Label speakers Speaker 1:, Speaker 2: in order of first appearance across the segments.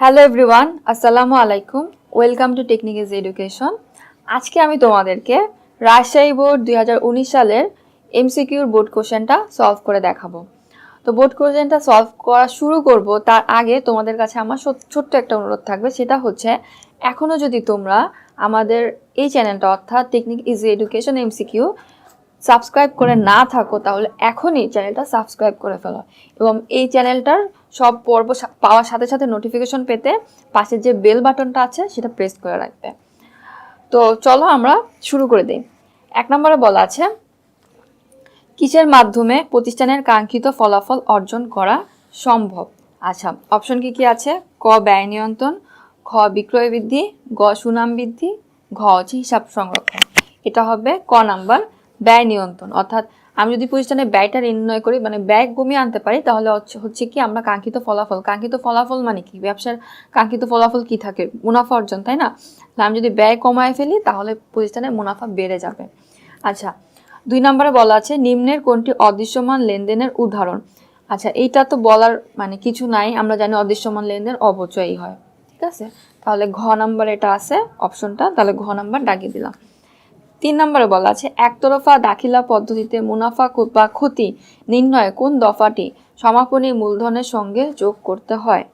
Speaker 1: Hello everyone আসসালামু আলাইকুম welcome to technique is education আজকে আমি তোমাদেরকে রাজশাহী বোর্ড দুই হাজার উনিশ সালের এমসিকিউর বোর্ড কোশ্চেনটা সলভ করে দেখাবো। তো বোর্ড কোশ্চেনটা সলভ করা শুরু করব, তার আগে তোমাদের কাছে আমার ছোট্ট একটা অনুরোধ থাকবে, সেটা হচ্ছে এখনও যদি তোমরা আমাদের এই চ্যানেলটা অর্থাৎ technique is education MCQ subscribe করে না থাকো, তাহলে এখনই চ্যানেলটা সাবস্ক্রাইব করে ফেলো। এবং এই চ্যানেলটার সব পর্ব পাওয়ার সাথে সাথে নোটিফিকেশন পেতে পাশে যে বেল বাটনটা আছে, সেটা প্রেস করে রাখবে। তো চলো আমরা শুরু করে দিই। এক নম্বরে বলা আছে, কিসের মাধ্যমে প্রতিষ্ঠানের কাঙ্ক্ষিত ফলাফল অর্জন করা সম্ভব? আচ্ছা অপশন কি কি আছে? ক, ব্যয় নিয়ন্ত্রণ, খ, বিক্রয় বৃদ্ধি, গ, সুনাম বৃদ্ধি, ঘ, হচ্ছে হিসাব সংরক্ষণ। এটা হবে ক নাম্বার। ব্যয় নিয়ন্ত্রণ। অর্থাৎ আমি যদি প্রতিষ্ঠানে ব্যয়টা নির্ণয় করি মানে ব্যয় কমিয়ে আনতে পারি, তাহলে হচ্ছে- কি, আমরা কাঙ্ক্ষিত ফলাফল কাঙ্ক্ষিত ফলাফল মানে কি? ব্যবসার কাঙ্ক্ষিত ফলাফল কি থাকে? মুনাফা অর্জন, তাই না? আমি যদি ব্যয় কমায় ফেলি, তাহলে প্রতিষ্ঠানের মুনাফা বেড়ে যাবে। আচ্ছা দুই নম্বরে বলা আছে, নিম্নের কোনটি অদৃশ্যমান লেনদেনের উদাহরণ? আচ্ছা এইটা তো বলার মানে কিছু নাই, আমরা জানি অদৃশ্যমান লেনদেন অবচয়ই হয়। ঠিক আছে? তাহলে ঘ নাম্বার এটা আছে অপশনটা তাহলে ঘ নাম্বার ডাকিয়ে দিলাম। তিন নম্বরে বলা আছে, একতরফা দাখিলা পদ্ধতিতে মুনাফা বা ক্ষতি নির্ণয়ে কোন দফাটি সমাপনী মূলধনের সঙ্গে যোগ করতে হয়?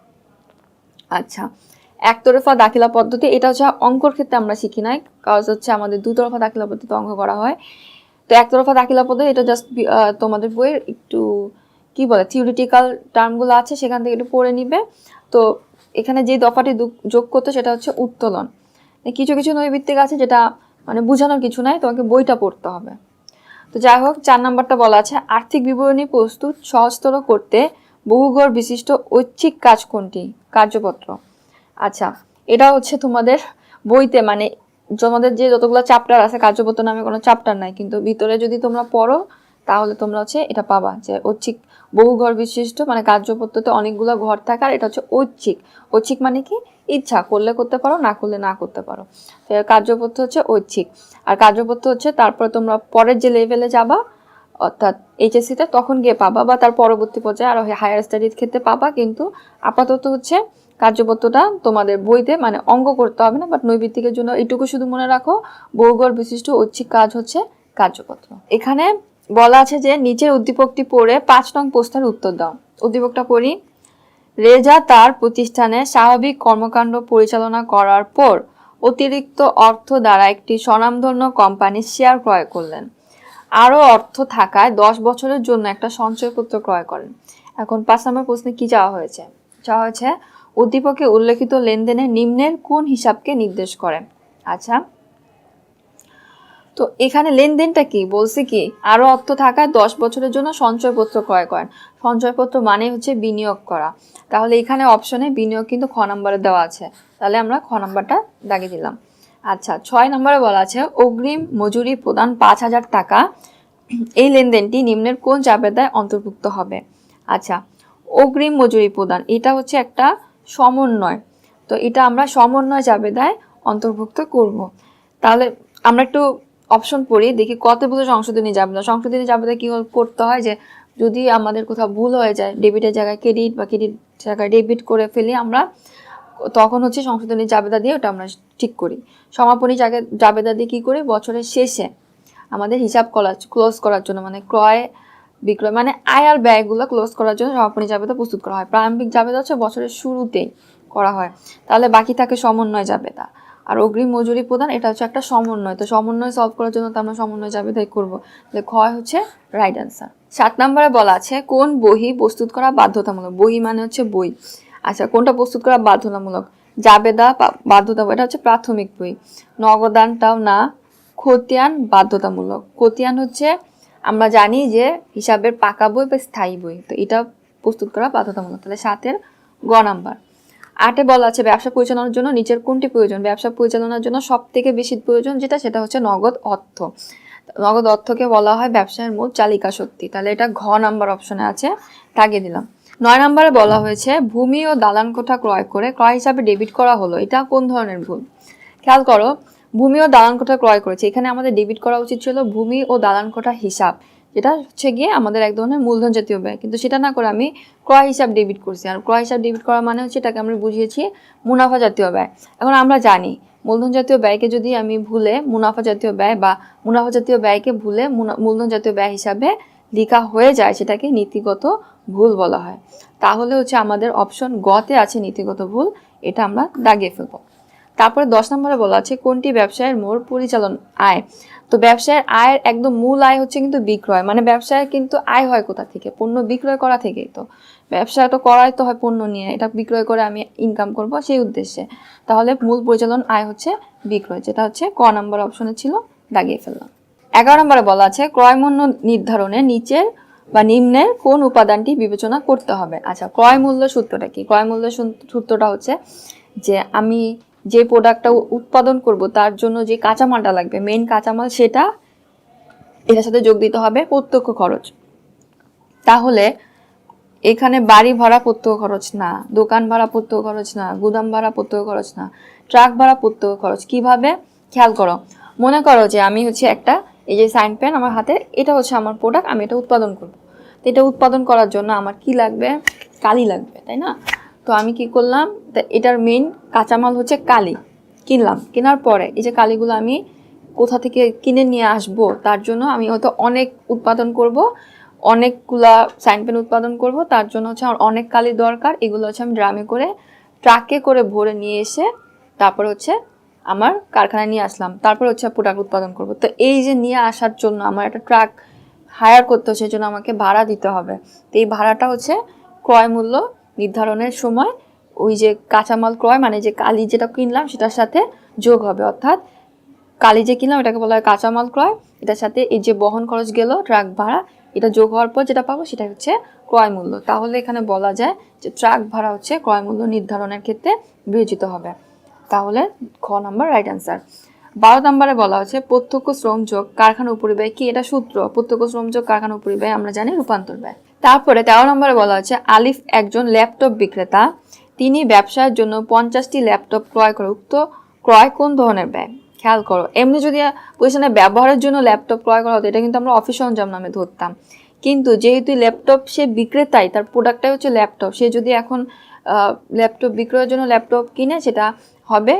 Speaker 1: আচ্ছা একতরফা দাখিলা পদ্ধতি, এটা হচ্ছে অঙ্কর ক্ষেত্রে আমরা শিখি নাই কাজ হচ্ছে আমাদের দুতরফা দাখিলা পদ্ধতিতে অঙ্ক করা হয়। তো একতরফা দাখিলা পদ্ধতি, এটা জাস্ট তোমাদের বইয়ের একটু, কি বলে থিওরিটিক্যাল টার্মগুলো আছে, সেখান থেকে একটু পড়ে নিবে। তো এখানে যে দফাটি যোগ করতে সেটা হচ্ছে উত্তোলন। কিছু কিছু নৈবিত্তিক আছে, যেটা মানে বোঝানোর কিছু নাই, তোমাকে বইটা পড়তে হবে। তো যাই হোক, চার নাম্বারটা বলা আছে, আর্থিক বিবরণী প্রস্তুত সহজতর করতে বহুঘর বিশিষ্ট ঐচ্ছিক কাজ কোনটি? কার্যপত্র। আচ্ছা এটা হচ্ছে তোমাদের বইতে মানে তোমাদের যে যতগুলো চ্যাপ্টার আছে, কার্যপত্র নামে কোনো চ্যাপ্টার নাই, কিন্তু ভিতরে যদি তোমরা পড়ো তাহলে তোমরা হচ্ছে এটা পাবা যে ঐচ্ছিক বহু ঘর বিশিষ্ট মানে কার্যপত্রতে অনেকগুলো ঘর থাকে আর এটা হচ্ছে ঐচ্ছিক। ঐচ্ছিক মানে কি? ইচ্ছা, করলে করতে পারো, না করলে না করতে পারো। কার্যপত্র হচ্ছে ঐচ্ছিক। আর কার্যপত্র হচ্ছে তারপরে তোমরা পরের যে লেভেলে যাবা, অর্থাৎ এইচএসসিতে তখন গিয়ে পাবা বা তার পরবর্তী পর্যায়ে আরও হায়ার স্টাডির ক্ষেত্রে পাবা। কিন্তু আপাতত হচ্ছে কার্যপত্রটা তোমাদের বইতে মানে অঙ্গ করতে হবে না বাট নৈবিত্তিকের জন্য এটুকু শুধু মনে রাখো বহুগড় বিশিষ্ট ঐচ্ছিক কাজ হচ্ছে কার্যপত্র এখানে বলা আছে যে নিচের উদ্দীপকটি পড়ে পাঁচ নং প্রশ্নের উত্তর দাও। উদ্দীপকটা পড়ি, রেজা তার প্রতিষ্ঠানে স্বাভাবিক কর্মকাণ্ড পরিচালনা করার পর অতিরিক্ত অর্থ দ্বারা একটি স্বনামধন্য কোম্পানির শেয়ার ক্রয় করলেন। আরও অর্থ থাকায় দশ বছরের জন্য একটা সঞ্চয়পত্র ক্রয় করেন। এখন পাঁচ নম্বর প্রশ্নে কি চাওয়া হয়েছে? চাওয়া হয়েছে, উদ্দীপকে উল্লেখিত লেনদেনের নিম্নের কোন হিসাবকে নির্দেশ করে? আচ্ছা তো এখানে লেনদেনটা কি? বলছে কি আরও অর্থ থাকায় দশ বছরের জন্য সঞ্চয়পত্র ক্রয় করেন। সঞ্চয়পত্র মানে হচ্ছে বিনিয়োগ করা। তাহলে এখানে অপশনে বিনিয়োগ কিন্তু খ নম্বরে দেওয়া আছে। তাহলে আমরা খ নম্বরটা দাগিয়ে দিলাম। আচ্ছা ছয় নম্বরে বলা আছে, অগ্রিম মজুরি প্রদান পাঁচ হাজার টাকা। এই লেনদেনটি নিম্নের কোন জাবেদায় অন্তর্ভুক্ত হবে? আচ্ছা অগ্রিম মজুরি প্রদান, এটা হচ্ছে একটা সমন্বয়। তো এটা আমরা সমন্বয় জাবেদায় অন্তর্ভুক্ত করব। তাহলে আমরা একটু অপশন পড়ি দেখি কত বছর সংশোধনী জাবেদা সংশোধনী জাবেদা কি করতে হয় যে, যদি আমাদের কোথাও ভুল হয়ে যায় ডেবিটের জায়গায় ক্রেডিট বা ক্রেডিট জায়গায় ডেবিট করে ফেলি আমরা, তখন হচ্ছে সংশোধনী জাবেদা দিয়ে ওটা আমরা ঠিক করি। সমাপনী জায়গায় জাবেদা দিয়ে কী করি? বছরের শেষে আমাদের হিসাব করা ক্লোজ করার জন্য মানে ক্রয়, বিক্রয় মানে আয় আর ব্যয়গুলো ক্লোজ করার জন্য সমাপনী জাবেদা প্রস্তুত করা হয়। প্রারম্ভিক জাবেদা হচ্ছে বছরের শুরুতেই করা হয়। তাহলে বাকি থাকে সমন্বয় জাবেদা। আর অগ্রিম মজুরি প্রদান, এটা হচ্ছে একটা সমন্বয়। তো সমন্বয় সলভ করার জন্য তো আমরা সমন্বয় জাবেদাই করব। তাহলে ক্ষয় হচ্ছে রাইট অ্যান্সার সাত নম্বরে বলা আছে, কোন বহি প্রস্তুত করা বাধ্যতামূলক? বই মানে হচ্ছে বই। আচ্ছা কোনটা প্রস্তুত করা বাধ্যতামূলক? জাবেদা বা- বাধ্যতামূলক, এটা হচ্ছে প্রাথমিক বই। নগদানটাও না, খতিয়ান বাধ্যতামূলক। খতিয়ান হচ্ছে, আমরা জানি যে হিসাবের পাকা বই বা স্থায়ী বই। তো এটা প্রস্তুত করা বাধ্যতামূলক। তাহলে সাতের গ নাম্বার। আটে বলা আছে ব্যবসা পরিচালনার জন্য নিচের কোনটি প্রয়োজন? ব্যবসা পরিচালনার জন্য সব থেকে বেশি প্রয়োজন যেটা, সেটা হচ্ছে নগদ অর্থ। নগদ অর্থকে বলা হয় ব্যবসায়ের মূল চালিকা শক্তি। তাহলে এটা ঘ নাম্বার অপশনে আছে তাগিয়ে দিলাম। নয় নম্বরে বলা হয়েছে, ভূমি ও দালান কোঠা ক্রয় করে ক্রয় হিসাবে ডেবিট করা হলো। এটা কোন ধরনের ভুল? খেয়াল করো, ভূমি ও দালান কোঠা ক্রয় করেছে। এখানে আমাদের ডেবিট করা উচিত ছিল ভূমি ও দালান কোঠা হিসাব। যেটা হচ্ছে গিয়ে আমাদের এক ধরনের মূলধন জাতীয় ব্যয়। কিন্তু সেটা না করে আমি ক্রয় হিসাব ডেবিট করছি। আর ক্রয় হিসাব ডেবিট করা মানে হচ্ছে এটাকে আমরা বুঝিয়েছি মুনাফা জাতীয় ব্যয়। এখন আমরা জানি মূলধন জাতীয় ব্যয়কে যদি আমি ভুলে মুনাফা জাতীয় ব্যয় বা মুনাফা জাতীয় ব্যয়কে ভুলে মূলধন জাতীয় ব্যয় হিসাবে লিখা হয়ে যায় সেটাকে নীতিগত ভুল বলা হয়। তাহলে হচ্ছে আমাদের অপশন গতে আছে নীতিগত ভুল। এটা আমরা দাগিয়ে ফেলব। তারপরে দশ নম্বরে বলা আছে, কোনটি ব্যবসায়ের মোট পরিচালন আয়? তো ব্যবসায়ের আয়ের একদম মূল আয় হচ্ছে কিন্তু বিক্রয় মানে ব্যবসায় কিন্তু আয় হয় কোথা থেকে? পণ্য বিক্রয় করা থেকেই তো। ব্যবসা তো করাই তো হয় পণ্য নিয়ে, এটা বিক্রয় করে আমি ইনকাম করব সেই উদ্দেশ্যে। তাহলে মূল পরিচালন আয় হচ্ছে বিক্রয়, যেটা হচ্ছে ক নম্বর অপশনে ছিল, দাগিয়ে ফেললাম। এগারো নম্বরে বলা আছে, ক্রয় মূল্য নির্ধারণে নিচের বা নিম্নের কোন উপাদানটি বিবেচনা করতে হবে? আচ্ছা ক্রয় মূল্য সূত্রটা কি? ক্রয় মূল্য সূত্রটা হচ্ছে যে আমি যে প্রোডাক্টটা উৎপাদন করব, তার জন্য যে কাঁচামালটা লাগবে মেন কাঁচামাল সেটা এটার সাথে যোগ দিতে হবে প্রত্যক্ষ খরচ। তাহলে এখানে বাড়ি ভাড়া প্রত্যক্ষ খরচ না, দোকান ভাড়া প্রত্যক্ষ খরচ না, গুদাম ভাড়া প্রত্যক্ষ খরচ না ট্রাক ভাড়া প্রত্যক্ষ খরচ। কীভাবে? খেয়াল করো, মনে করো যে আমি হচ্ছে একটা, এই যে সাইন পেন আমার হাতে, এটা হচ্ছে আমার প্রোডাক্ট আমি এটা উৎপাদন করব। তো এটা উৎপাদন করার জন্য আমার কি লাগবে? কালি লাগবে, তাই না? তো আমি কি করলাম? তা এটার মেইন কাঁচামাল হচ্ছে কালি। কিনলাম। কেনার পরে এই যে কালিগুলো আমি কোথা থেকে কিনে নিয়ে আসব, তার জন্য আমি হয়তো অনেক উৎপাদন করব, অনেকগুলা সাইন পেন উৎপাদন করব, তার জন্য হচ্ছে আমার অনেক কালি দরকার। এগুলো হচ্ছে আমি ড্রামে করে ট্রাকে করে ভরে নিয়ে এসে তারপর হচ্ছে আমার কারখানায় নিয়ে আসলাম। তারপর হচ্ছে প্রোডাক্ট উৎপাদন করব। তো এই যে নিয়ে আসার জন্য আমার একটা ট্রাক হায়ার করতে হচ্ছে সেজন্য আমাকে ভাড়া দিতে হবে। তো এই ভাড়াটা হচ্ছে ক্রয় মূল্য নির্ধারণের সময় ওই যে কাঁচামাল ক্রয় মানে যে কালি যেটা কিনলাম, সেটার সাথে যোগ হবে। অর্থাৎ কালি যে কিনলাম, এটাকে বলা হয় কাঁচামাল ক্রয়। এটার সাথে এই যে বহন খরচ গেল, ট্রাক ভাড়া, এটা যোগ হওয়ার পর যেটা পাবো সেটা হচ্ছে ক্রয় মূল্য। তাহলে এখানে বলা যায় যে ট্রাক ভাড়া হচ্ছে ক্রয় মূল্য নির্ধারণের ক্ষেত্রে বিবেচিত হবে। তাহলে খ নাম্বার রাইট অ্যান্সার বারো নম্বরে বলা হচ্ছে প্রত্যক্ষ শ্রম যোগ কারখানা উপরিব্যয় কি? এটা সূত্র। প্রত্যক্ষ শ্রম যোগ কারখানা উপরিব্যয় আমরা জানি রূপান্তর ব্যয়। তারপরে তেরো নম্বরে বলা হচ্ছে আলিফ একজন ল্যাপটপ বিক্রেতা। তিনি ব্যবসার জন্য পঞ্চাশটি ল্যাপটপ ক্রয় করে। উক্ত ক্রয় কোন ধরনের ব্যয় খেয়াল করো, এমনি যদি পজিশনে ব্যবহারের জন্য ল্যাপটপ ক্রয় করা হতো, এটা কিন্তু আমরা অফিস সরঞ্জাম নামে ধরতাম। কিন্তু যেহেতু ল্যাপটপ সে বিক্রেতাই, তার প্রোডাক্টটাই হচ্ছে ল্যাপটপ, সে যদি এখন ল্যাপটপ বিক্রয়ের জন্য ল্যাপটপ কিনে, সেটা হবে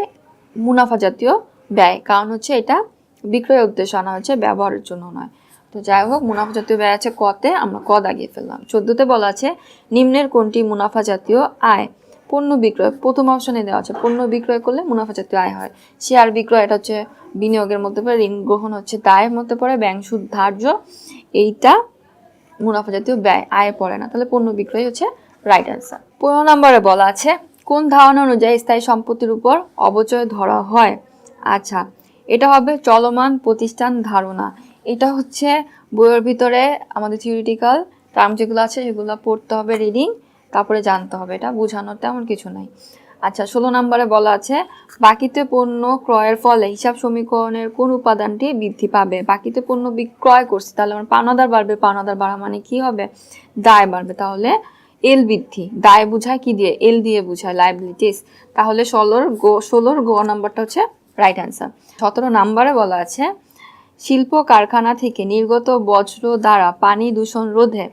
Speaker 1: মুনাফা জাতীয় ব্যয়। কারণ হচ্ছে এটা বিক্রয়ের উদ্দেশ্য, আনা হচ্ছে ব্যবহারের জন্য নয়। তো যাই হোক, মুনাফা জাতীয় ব্যয় আছে কতে, আমরা ক দাগিয়ে ফেললাম। চোদ্দতে বলা আছে, নিম্নের কোনটি মুনাফা জাতীয় আয়? পণ্য বিক্রয়, প্রথম অপশনে দেওয়া আছে, পণ্য বিক্রয় করলে মুনাফা জাতীয় আয় হয়। শেয়ার বিক্রয়, এটা হচ্ছে বিনিয়োগের মধ্যে পড়ে, ঋণ গ্রহণ হচ্ছে দায়ের মধ্যে পড়ে, ব্যাংক সুদ ধার্য, এইটা মুনাফা জাতীয় ব্যয়, আয়ে পড়ে না। তাহলে পণ্য বিক্রয় হচ্ছে রাইট অ্যান্সার পনেরো নম্বরে বলা আছে, কোন ধারণা অনুযায়ী স্থায়ী সম্পত্তির উপর অবচয় ধরা হয়? আচ্ছা এটা হবে চলমান প্রতিষ্ঠান ধারণা। এটা হচ্ছে বইয়ের ভিতরে আমাদের থিওরিটিক্যাল টার্ম যেগুলো আছে, সেগুলো পড়তে হবে রিডিং তারপরে জানতে হবে। এটা বোঝানোর তেমন কিছু নাই। আচ্ছা ষোলো নম্বরে বলা আছে, বাকিতে পণ্য ক্রয়ের ফলে হিসাব সমীকরণের কোন উপাদানটি বৃদ্ধি পাবে? বাকিতে পণ্য বিক্রয় করছি, তাহলে আমার পাওনাদার বাড়বে পাওনাদার বাড়া মানে কি হবে? দায় বাড়বে, তাহলে এল বৃদ্ধি। দায় বুঝায় কি দিয়ে? এল দিয়ে বুঝায় লাইবিলিটিস তাহলে ষোলোর গো ষোলোর গো নাম্বারটা হচ্ছে রাইট অ্যান্সার সতেরো নাম্বারে বলা আছে শিল্প কারখানা থেকে নির্গত বজ্র দ্বারা পানি দূষণ রোধে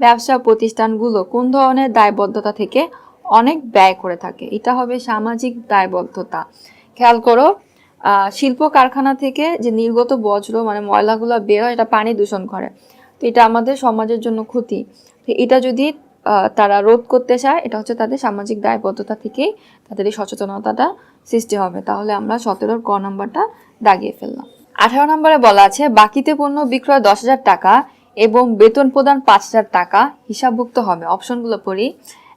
Speaker 1: ব্যবসা প্রতিষ্ঠানগুলো কোন ধরনের দায়বদ্ধতা থেকে অনেক ব্যয় করে থাকে? এটা হবে সামাজিক দায়বদ্ধতা। খেয়াল করো শিল্প কারখানা থেকে যে নির্গত বজ্র মানে ময়লাগুলো বের হয়, এটা পানি দূষণ করে। তো এটা আমাদের সমাজের জন্য ক্ষতি। এটা যদি তারা রোধ করতে চায়, এটা হচ্ছে তাদের সামাজিক দায়বদ্ধতা থেকেই তাদের এই সচেতনতাটা সৃষ্টি হবে। তাহলে আমরা সতেরোর ক নাম্বারটা দাগিয়ে ফেললাম। আঠারো নম্বরে বলা আছে, বাকিতে পণ্য বিক্রয় দশ হাজার টাকা এবং বেতন প্রদান পাঁচ হাজার টাকা হিসাবভুক্ত হবে। অপশনগুলো পড়ি।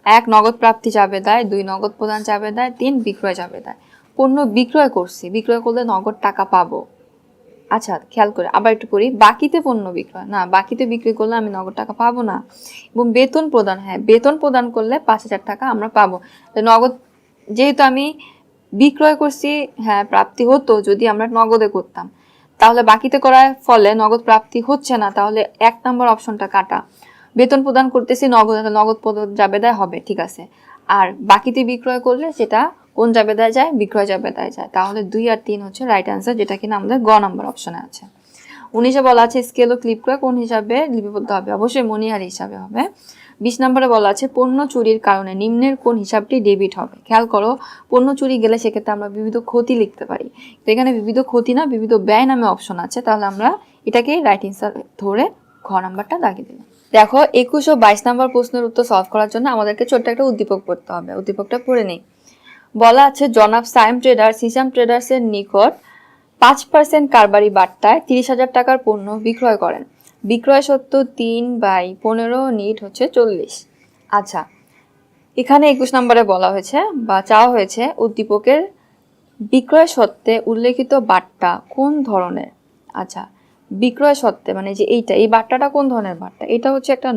Speaker 1: এক, নগদ প্রাপ্তি যাবে দেয় দুই, নগদ প্রদান যাবে দেয় তিন, বিক্রয় যাবে দেয় পণ্য বিক্রয় করছি। বিক্রয় করলে নগদ টাকা পাবো। আচ্ছা খেয়াল করে। আবার একটু করি বাকিতে পণ্য বিক্রয়। না, বাকিতে বিক্রি করলে আমি নগদ টাকা পাবো না। এবং বেতন প্রদান হ্যাঁ বেতন প্রদান করলে পাঁচ হাজার টাকা আমরা পাবো। নগদ, যেহেতু আমি বিক্রয় করছি হ্যাঁ প্রাপ্তি হতো, যদি আমরা নগদে করতাম। তাহলে বাকিতে করার ফলে নগদ প্রাপ্তি হচ্ছে না, তাহলে এক নম্বর অপশনটা কাটা। বেতন প্রদান করতেছি, নগদ নগদ প্রদান জাবেদায় হবে, ঠিক আছে। আর বাকিতে বিক্রয় করলে সেটা কোন জাবেদায় যায়? বিক্রয় জাবেদায় যায়। তাহলে দুই আর তিন হচ্ছে রাইট অ্যান্সার যেটা কিনা আমাদের গ নম্বর অপশনে আছে। উনিশে বলা আছে স্কেল ও ক্লিপ করে কোন হিসাবে লিপিবদ্ধ হবে? অবশ্যই মনিহারি হিসাবে হবে। বিশ নম্বরে বলা আছে, পণ্য চুরির কারণে নিম্নের কোন হিসাবটি ডেবিট হবে। খেয়াল করো, পণ্য চুরি গেলে সেক্ষেত্রে আমরা বিবিধ ক্ষতি লিখতে পারি। তো এখানে বিবিধ ক্ষতি না, বিবিধ ব্যয় নামে অপশন আছে, তাহলে আমরা এটাকে রাইট অ্যান্সার ধরে ঘ নাম্বারটা দাগিয়ে দিলাম। দেখো, একুশ ও বাইশ নম্বর প্রশ্নের উত্তর সলভ করার জন্য আমাদেরকে ছোট্ট একটা উদ্দীপক পড়তে হবে। উদ্দীপকটা পড়ে নেই। বলা আছে, জনাব সাইম ট্রেডার্স, হিসাম ট্রেডার্সের নিকট পাঁচ পার্সেন্ট কারবারি বার্তায় তিরিশ হাজার টাকার পণ্য বিক্রয় করেন। বিক্রয় সত্য তিন বাই পনেরো, নিট হচ্ছে চল্লিশ। আচ্ছা এখানে একুশ নম্বরে বলা হয়েছে বা চাওয়া হয়েছে উদ্দীপকের বিক্রয় সত্ত্বে উল্লেখিত বার্তা কোন ধরনের? আচ্ছা বিক্রয় সত্ত্বে মানে যে এইটা, এই বার্তাটা কোন ধরনের বার্তা এটা হচ্ছে একটা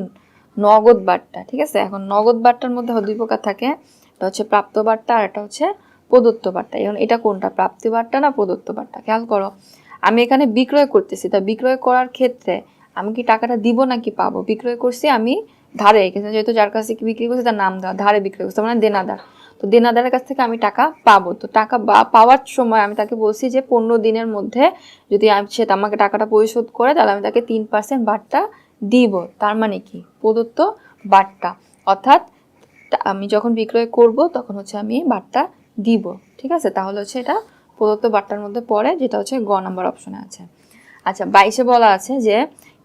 Speaker 1: নগদ বার্তা ঠিক আছে? এখন নগদ বাট্টার মধ্যে দুই প্রকার থাকে, এটা হচ্ছে প্রাপ্ত বার্তা আর এটা হচ্ছে প্রদত্ত বার্তা এখন এটা কোনটা, প্রাপ্তি বার্তা না প্রদত্ত বার্তা খেয়াল করো, আমি এখানে বিক্রয় করতেছি, তা বিক্রয় করার ক্ষেত্রে আমি কি টাকাটা দিব নাকি পাবো? বিক্রয় করছি আমি ধারে যেহেতু যার কাছে বিক্রি করছি তার নাম দেওয়া, ধারে বিক্রয় করছি মানে দেনাদার। তো দেনাদারের কাছ থেকে আমি টাকা পাবো। তো টাকা পাওয়ার সময় আমি তাকে বলছি যে পনেরো দিনের মধ্যে যদি সে আমাকে টাকাটা পরিশোধ করে, তাহলে আমি তাকে তিন পার্সেন্ট বাট্টা দিব। তার মানে কি? প্রদত্ত বাট্টা অর্থাৎ আমি যখন বিক্রয় করব, তখন হচ্ছে আমি বাট্টা দিব। ঠিক আছে? তাহলে হচ্ছে এটা প্রদত্ত বাট্টার মধ্যে পড়ে, যেটা হচ্ছে গ নাম্বার অপশনে আছে। আচ্ছা বাইশে বলা আছে যে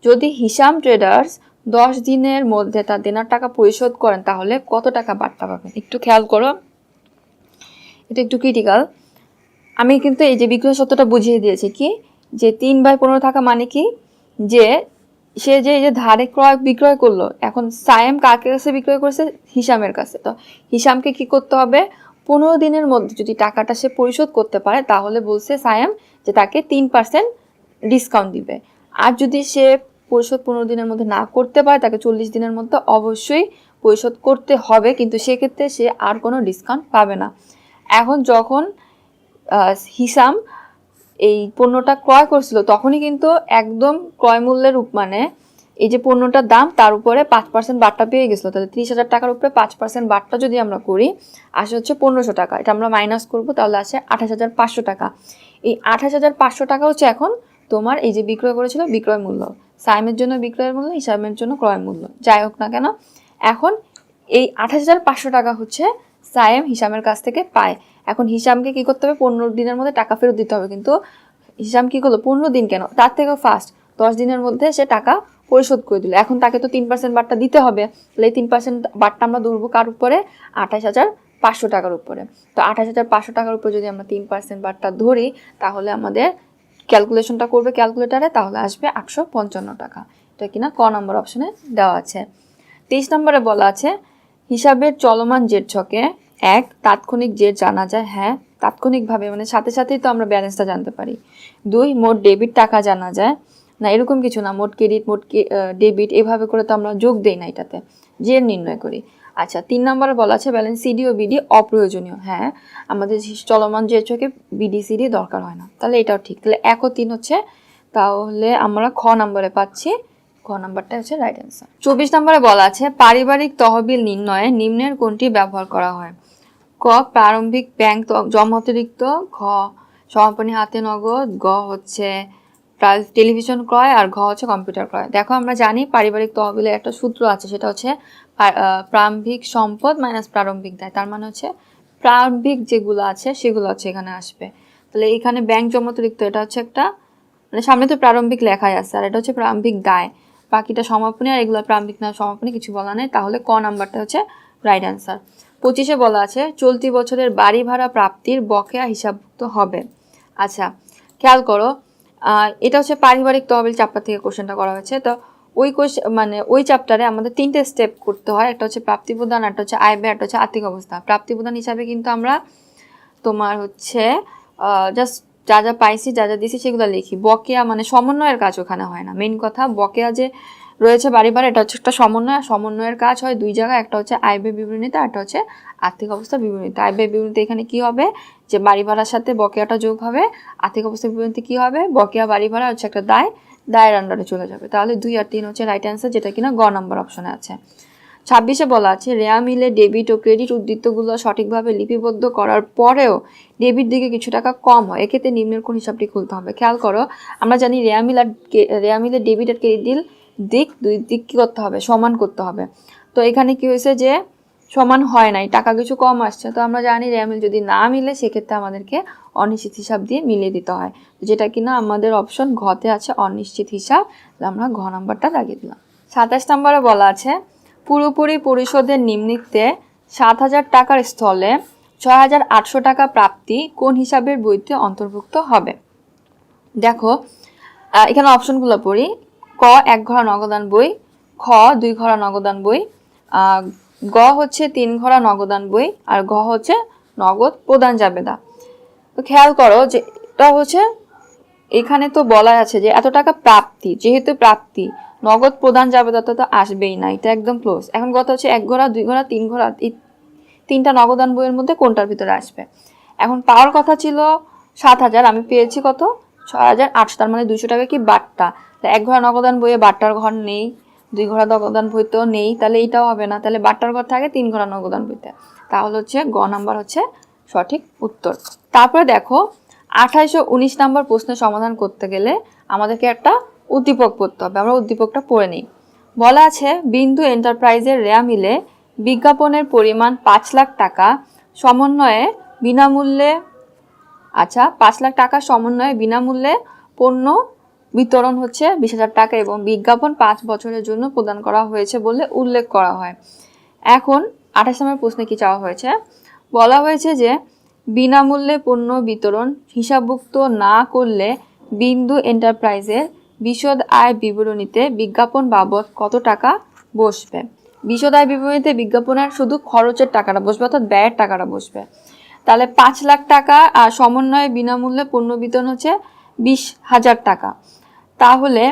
Speaker 1: যদি হিসাম ট্রেডার্স দশ দিনের মধ্যে তার দেনার টাকা পরিশোধ করেন, তাহলে কত টাকা বার্তা পাবেন? একটু খেয়াল করো। এটা একটু ক্রিটিক্যাল আমি কিন্তু এই যে বিক্রয় সত্যটা বুঝিয়ে দিয়েছি কি? যে তিন বাই পনেরো থাকা মানে কি? যে সে যে এই যে ধারে ক্রয় বিক্রয় করল, এখন সায়েম কাকে কাছে বিক্রয় করেছে? হিসামের কাছে। তো হিসামকে কি করতে হবে? পনেরো দিনের মধ্যে যদি টাকাটা সে পরিশোধ করতে পারে, তাহলে বলছে সায়েম যে তাকে তিন পার্সেন্ট ডিসকাউন্ট দিবে। আর যদি সে পরিশোধ পনেরো দিনের মধ্যে না করতে পারে, তাকে চল্লিশ দিনের মধ্যে অবশ্যই পরিশোধ করতে হবে, কিন্তু সেক্ষেত্রে সে আর কোনো ডিসকাউন্ট পাবে না। এখন যখন হিসাম এই পণ্যটা ক্রয় করছিল, তখনই কিন্তু একদম ক্রয় মূল্যের মানে এই যে পণ্যটার দাম, তার উপরে পাঁচ পার্সেন্ট বাট্টা পেয়ে গেছিল। তাহলে তিরিশ হাজার টাকার উপরে পাঁচ পার্সেন্ট বাট্টা যদি আমরা করি, আসে হচ্ছে পনেরোশো টাকা। এটা আমরা মাইনাস করব, তাহলে আসে আঠাশ হাজার পাঁচশো টাকা। এই আঠাশ হাজার পাঁচশো টাকা হচ্ছে এখন তোমার এই যে বিক্রয় করেছিল, বিক্রয় মূল্য। সাইমের জন্য বিক্রয়ের মূল্য হিসাবের জন্য ক্রয় মূল্য। যাই হোক না কেন, এখন এই আঠাশ হাজার পাঁচশো টাকা হচ্ছে সায়েম হিসামের কাছ থেকে পায়। এখন হিসামকে কি করতে হবে? পনেরো দিনের মধ্যে টাকা ফেরত দিতে হবে। কিন্তু হিসাম কি করল? পনেরো দিন কেন? তার থেকেও ফাস্ট দশ দিনের মধ্যে সে টাকা পরিশোধ করে দিল। এখন তাকে তো তিন পার্সেন্ট বাট্টা দিতে হবে। তাহলে এই তিন পার্সেন্ট বাট্টা আমরা ধরবো কার উপরে? আঠাশ হাজার পাঁচশো টাকার উপরে। তো আঠাশ হাজার পাঁচশো টাকার উপরে যদি আমরা তিন পার্সেন্ট বাট্টা ধরি, তাহলে আমাদের ক্যালকুলেশনটা করবে ক্যালকুলেটারে তাহলে আসবে আটশো পঞ্চান্ন টাকা। এটা কিনা ক নম্বর অপশনে দেওয়া আছে। তেইশ নম্বরে বলা আছে, হিসাবের চলমান জেট ছকে এক, তাৎক্ষণিক জেট জানা যায় হ্যাঁ তাৎক্ষণিকভাবে মানে সাথে সাথেই তো আমরা ব্যালেন্সটা জানতে পারি। দুই, মোট ডেবিট টাকা জানা যায়। না, এরকম কিছু না, মোট ক্রেডিট মোট ডেবিট এভাবে করে তো আমরা যোগ দেই না এটাতে জের নির্ণয় করি। আচ্ছা তিন নম্বরে বলা আছে ব্যালেন্স সিডি ও বিডি অপ্রয়োজনীয়। হ্যাঁ আমাদের চলমান যে চোখে বিডি সিডি দরকার হয় না। তাহলে এটাও ঠিক। তাহলে এক ও তিন হচ্ছে, তাহলে আমরা খ নম্বরে পাচ্ছি। খ নাম্বারটা হচ্ছে রাইট অ্যান্সার চব্বিশ নম্বরে বলা আছে, পারিবারিক তহবিল নির্ণয়ে নিম্নের কোনটি ব্যবহার করা হয়? ক, প্রারম্ভিক ব্যাংক জমা অতিরিক্ত, ঘ, সমাপনী হাতে নগদ, গ হচ্ছে টেলিভিশন ক্রয়, আর ঘ হচ্ছে কম্পিউটার ক্রয়। দেখো, আমরা জানি পারিবারিক তহবিলের একটা সূত্র আছে, সেটা হচ্ছে প্রারম্ভিক সম্পদ মাইনাস প্রারম্ভিক দায়। তার মানে হচ্ছে প্রারম্ভিক যেগুলো আছে, সেগুলো হচ্ছে এখানে আসবে। তাহলে এখানে ব্যাংক জমা অতিরিক্ত এটা হচ্ছে একটা মানে সামনে তো প্রারম্ভিক লেখাই আছে, আর এটা হচ্ছে প্রারম্ভিক দায়। বাকিটা সমাপনী, আর এগুলো প্রারম্ভিক না, সমাপনী কিছু বলা নেই। তাহলে ক নাম্বারটা হচ্ছে রাইট অ্যান্সার পঁচিশে বলা আছে, চলতি বছরের বাড়ি ভাড়া প্রাপ্তির বকেয়া হিসাবভুক্ত হবে। আচ্ছা খেয়াল করো এটা হচ্ছে পারিবারিক তহবিল চাপ্টার থেকে কোশ্চেনটা করা হয়েছে। তো ওই কোশ্চেন মানে ওই চ্যাপ্টারে আমাদের তিনটে স্টেপ করতে হয়। একটা হচ্ছে প্রাপ্তি প্রদান একটা হচ্ছে আয় ব্যয়, একটা হচ্ছে আর্থিক অবস্থা। প্রাপ্তি প্রদান হিসাবে কিন্তু আমরা তোমার হচ্ছে জাস্ট যা যা পাইছি, যা যা দিছি সেগুলো লিখি। বকেয়া মানে সমন্বয়ের কাজ ওখানে হয় না। মেন কথা, বকেয়া যে রয়েছে বাড়ি বাড়ি এটা হচ্ছে একটা সমন্বয়। সমন্বয়ের কাজ হয় দুই জায়গায়, একটা হচ্ছে আয় ব্যয় বিবরণীতে, একটা হচ্ছে আর্থিক অবস্থা বিবরণীতে। আয় ব্যয় বিবরণীতে এখানে কি হবে? যে বাড়ি ভাড়ার সাথে বকেয়াটা যোগ হবে, আর্থিক অবস্থা বিবরণীতে কি হবে? বকেয়া বাড়ি ভাড়া হচ্ছে একটা দায়। দায়ের আন্ডারে চলে যাবে। তাহলে দুই আর তিন হচ্ছে রাইট অ্যান্সার যেটা কিনা গ নাম্বার অপশনে আছে। ছাব্বিশে বলা আছে, রেয়া মিলে ডেবিট ও ক্রেডিট উদ্বৃত্তগুলো সঠিকভাবে লিপিবদ্ধ করার পরেও ডেবিট দিকে কিছু টাকা কম হয়। এক্ষেত্রে নিম্নের কোন হিসাবটি খুলতে হবে। খেয়াল করো, আমরা জানি রেয়া মিল আর রেয়া মিলে ডেবিট আর ক্রেডিট ডিল দিক, দুই দিক কী করতে হবে? সমান করতে হবে। তো এখানে কি হয়েছে যে, সমান হয় নাই, টাকা কিছু কম আসছে। তো আমরা জানি রেয়া মিল যদি না মিলে, সেক্ষেত্রে আমাদেরকে অনিশ্চিত হিসাব দিয়ে মিলিয়ে দিতে হয়। যেটা কিনা আমাদের অপশন ঘতে আছে অনিশ্চিত হিসাব আমরা ঘ নাম্বারটা লাগিয়ে দিলাম। সাতাশ নম্বরে বলা আছে, পুরোপুরি পরিশোধের নিম্নিতে সাত হাজার টাকার স্থলে ছয় হাজার আটশো টাকা প্রাপ্তি কোন হিসাবের বইতে অন্তর্ভুক্ত হবে? দেখো এখানে অপশনগুলো পড়ি। ক, এক ঘরা নগদান বই, খ, দুই ঘরা নগদান বই গ হচ্ছে তিন ঘরা নগদান বই, আর ঘ হচ্ছে নগদ প্রদান যাবেদা তো খেয়াল করো যে এটা হচ্ছে, এখানে তো বলা আছে যে এত টাকা প্রাপ্তি, যেহেতু প্রাপ্তি, নগদ প্রদান যাবে তত তো আসবেই না, এটা একদম ক্লোজ এখন কথা হচ্ছে এক ঘোড়া, দুই ঘোড়া, তিন ঘোড়া তিনটা নগদান বইয়ের মধ্যে কোনটার ভিতরে আসবে? এখন পাওয়ার কথা ছিল সাত হাজার, আমি পেয়েছি কত? ছয় হাজার আটশো, তার মানে দুইশো টাকা কি বাট্টা? তা এক ঘোড়া নগদান বইয়ে বাট্টার ঘর নেই, দুই ঘোড়া নগদান বইতেও নেই, তাহলে এইটাও হবে না, তাহলে বাট্টার ঘর থাকে তিন ঘোড়া নগদান বইতে তাহলে হচ্ছে গ নাম্বার হচ্ছে সঠিক উত্তর। তারপরে দেখো, আঠাইশো উনিশ নাম্বার প্রশ্নের সমাধান করতে গেলে আমাদেরকে একটা উদ্দীপক পড়তে হবে। আমরা উদ্দীপকটা পড়ে নিই। বলা আছে, বিন্দু এন্টারপ্রাইজের রেয়া মিলে বিজ্ঞাপনের পরিমাণ পাঁচ লাখ টাকা সমন্বয়ে বিনামূল্যে আচ্ছা পাঁচ লাখ টাকার সমন্বয়ে বিনামূল্যে পণ্য বিতরণ হচ্ছে বিশ হাজার টাকা এবং বিজ্ঞাপন পাঁচ বছরের জন্য প্রদান করা হয়েছে বলে উল্লেখ করা হয়। এখন আঠাশ নম্বর প্রশ্নে কি চাওয়া হয়েছে? বলা হয়েছে যে, বিনামূল্যে পণ্য বিতরণ হিসাবভুক্ত না করলে বিন্দু এন্টারপ্রাইজের বিশদ আয় বিবরণীতে বিজ্ঞাপন বাবদ কত টাকা বসবে? বিশদ আয় বিবরণীতে বিজ্ঞাপনের শুধু খরচের টাকাটা বসবে অর্থাৎ ব্যয়ের টাকাটা বসবে। তাহলে পাঁচ লাখ টাকা আর সমন্বয়ে বিনামূল্যে পণ্য বিতরণ হচ্ছে বিশ হাজার টাকা। তাহলে,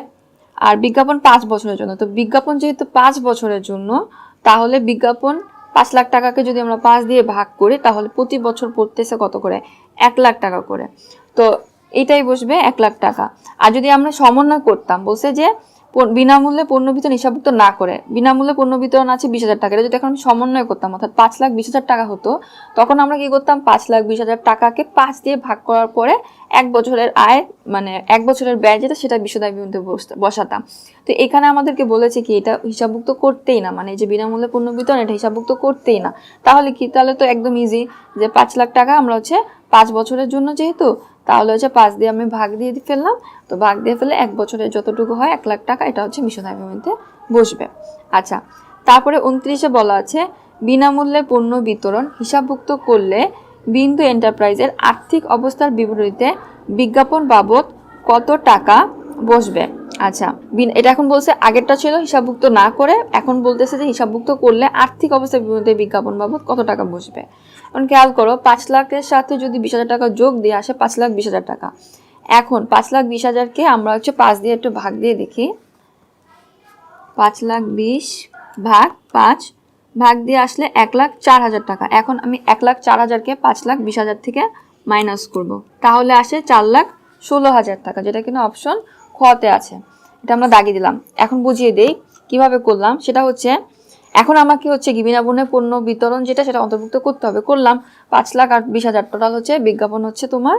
Speaker 1: আর বিজ্ঞাপন পাঁচ বছরের জন্য, তো বিজ্ঞাপন যেহেতু পাঁচ বছরের জন্য, তাহলে বিজ্ঞাপন পাঁচ লাখ টাকাকে যদি আমরা পাঁচ দিয়ে ভাগ করি, তাহলে প্রতি বছর পড়তেছে কত করে? এক লাখ টাকা করে। তো এইটাই বসবে এক লাখ টাকা। আর যদি আমরা সমন্বয় করতাম, বলছে যে বিনামূল্যে পণ্য বিতরণ হিসাবভুক্ত না করে, বিনামূল্যে পণ্য বিতরণ আছে বিশ হাজার টাকা। এটা যদি এখন আমি সমন্বয় করতাম, অর্থাৎ পাঁচ লাখ বিশ হাজার টাকা হতো, তখন আমরা কি করতাম? পাঁচ লাখ বিশ হাজার টাকাকে পাঁচ দিয়ে ভাগ করার পরে এক বছরের আয় মানে এক বছরের ব্যয় যেটা সেটা বিবৃতিতে বসতে- বসাতাম। তো এখানে আমাদেরকে বলেছে কি, এটা হিসাবভুক্ত করতেই না মানে যে বিনামূল্যে পণ্য বিতরণ, এটা হিসাবভুক্ত করতেই না। তাহলে কি, তাহলে তো একদম ইজি যে পাঁচ লাখ টাকা আমরা হচ্ছে পাঁচ বছরের জন্য যেহেতু, তাহলে হচ্ছে পাঁচ দিয়ে আমি ভাগ দিয়ে ফেললাম। তো ভাগ দিয়ে ফেলে এক বছরের যতটুকু হয় এক লাখ টাকা, এটা হচ্ছে বিশদায় বিবৃতিতে বসবে। আচ্ছা তারপরে উনত্রিশে বলা আছে, বিনামূল্যে পণ্য বিতরণ হিসাবভুক্ত করলে বিন্দু এন্টারপ্রাইজের আর্থিক অবস্থার বিবরণীতে বিজ্ঞাপন বাবদ কত টাকা বসবে? আচ্ছা এটা এখন বলছে আগেরটা ছিল, হিসাবভুক্ত না করে এখন বলতেছে যে হিসাবভুক্ত করলে আর্থিক অবস্থার বিবরণীতে বিজ্ঞাপন বাবদ কত টাকা বসবে? এখন খেয়াল করো, পাঁচ লাখের সাথে যদি বিশ হাজার টাকা যোগ দিয়ে আসে, পাঁচ লাখ বিশ হাজার টাকা। এখন পাঁচ লাখ বিশ হাজারকে আমরা হচ্ছে পাঁচ দিয়ে একটু ভাগ দিয়ে দেখি। পাঁচ লাখ বিশ ভাগ পাঁচ ভাগ দিয়ে আসলে এক লাখ চার হাজার টাকা। এখন আমি এক লাখ চার হাজারকে পাঁচ লাখ বিশ হাজার থেকে মাইনাস করব। তাহলে আসে চার লাখ ষোলো হাজার টাকা, যেটা কিনা অপশন খতে আছে। এটা আমরা দাগিয়ে দিলাম। এখন বুঝিয়ে দেই কীভাবে করলাম। সেটা হচ্ছে, এখন আমাকে হচ্ছে বিনামূল্যে পণ্য বিতরণ যেটা সেটা অন্তর্ভুক্ত করতে হবে। করলাম পাঁচ লাখ আর বিশ হাজার। টোটাল হচ্ছে বিজ্ঞাপন হচ্ছে তোমার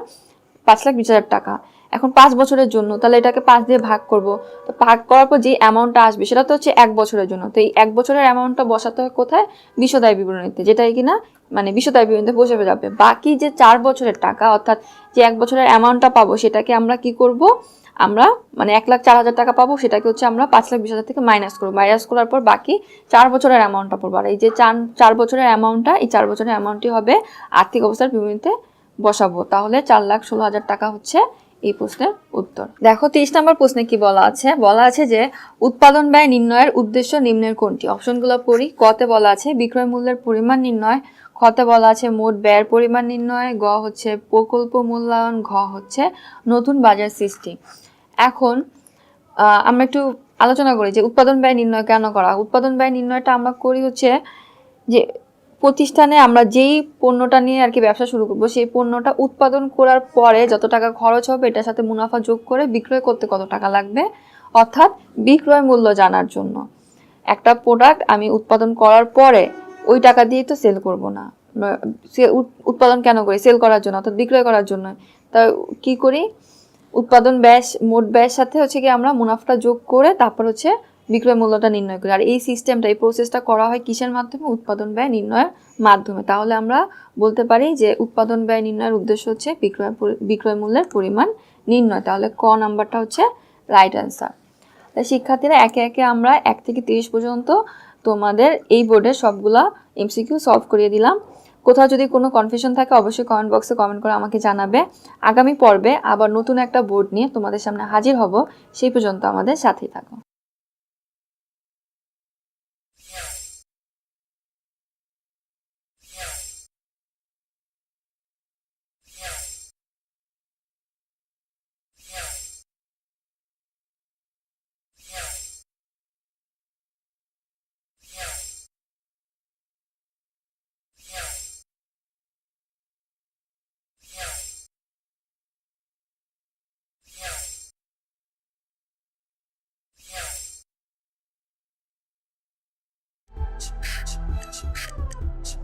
Speaker 1: পাঁচ লাখ বিশ হাজার টাকা। এখন পাঁচ বছরের জন্য, তাহলে এটাকে পাঁচ দিয়ে ভাগ করব। তো ভাগ করার পর যে অ্যামাউন্টটা আসবে, সেটা তো হচ্ছে এক বছরের জন্য। তো এই এক বছরের অ্যামাউন্টটা বসাতে হয় কোথায়? বিশদায় বিবরণীতে, যেটাই কিনা মানে বিশদায় বিবরণীতে বসে যাবে। বাকি যে চার বছরের টাকা, অর্থাৎ যে এক বছরের অ্যামাউন্টটা পাবো, সেটাকে আমরা কি করব? আমরা মানে এক লাখ চার হাজার টাকা পাবো, সেটাকে হচ্ছে আমরা পাঁচ লাখ বিশ হাজার থেকে মাইনাস করব। মাইনাস করার পর বাকি চার বছরের অ্যামাউন্টটা পড়ব। আর এই যে চার চার বছরের অ্যামাউন্টটা এই চার বছরের অ্যামাউন্টটি হবে আর্থিক অবস্থার বিবরণীতে বসাবো। তাহলে চার লাখ ষোলো হাজার টাকা হচ্ছে এই প্রশ্নের উত্তর। দেখো তেইশ নম্বর প্রশ্নে কি বলা আছে? বলা আছে যে, উৎপাদন ব্যয় নির্ণয়ের উদ্দেশ্য নিম্নের কোনটি? অপশনগুলো পড়ি। কতে বলা আছে, বিক্রয় মূল্যের পরিমাণ নির্ণয়। খতে বলা আছে, মোট ব্যয়ের পরিমাণ নির্ণয়। গ হচ্ছে, প্রকল্প মূল্যায়ন। ঘ হচ্ছে, নতুন বাজার সৃষ্টি। এখন আমরা একটু আলোচনা করি যে, উৎপাদন ব্যয় নির্ণয় কেন করা উৎপাদন ব্যয় নির্ণয়টা আমরা করি হচ্ছে যে প্রতিষ্ঠানে আমরা যেই পণ্যটা নিয়ে আর কি ব্যবসা শুরু করব, সেই পণ্যটা উৎপাদন করার পরে যত টাকা খরচ হবে, এটার সাথে মুনাফা যোগ করে বিক্রয় করতে কত টাকা লাগবে? অর্থাৎ বিক্রয় মূল্য জানার জন্য। একটা প্রোডাক্ট আমি উৎপাদন করার পরে ওই টাকা দিয়ে তো সেল করব না। উৎপাদন কেন করি? সেল করার জন্য, অর্থাৎ বিক্রয় করার জন্য। তা কি করি? উৎপাদন ব্যয় মোট ব্যয়ের সাথে হচ্ছে কি আমরা মুনাফাটা যোগ করে তারপর হচ্ছে বিক্রয় মূল্যটা নির্ণয় করি। আর এই সিস্টেমটা এই প্রসেসটা করা হয় কিসের মাধ্যমে? উৎপাদন ব্যয় নির্ণয়ের মাধ্যমে। তাহলে আমরা বলতে পারি যে উৎপাদন ব্যয় নির্ণয়ের উদ্দেশ্য হচ্ছে বিক্রয় বিক্রয় মূল্যের পরিমাণ নির্ণয়। তাহলে ক নাম্বারটা হচ্ছে রাইট অ্যান্সার তাই শিক্ষার্থীরা, একে একে আমরা এক থেকে তিরিশ পর্যন্ত তোমাদের এই বোর্ডের সবগুলা এমসিকিউ সলভ করিয়ে দিলাম। কোথাও যদি কোনো কনফিউশন থাকে, অবশ্যই কমেন্ট বক্সে কমেন্ট করে আমাকে জানাবে। আগামী পর্বে আবার নতুন একটা বোর্ড নিয়ে তোমাদের সামনে হাজির হব। সেই পর্যন্ত আমাদের সাথেই থাকো। 请吃，请吃，请吃，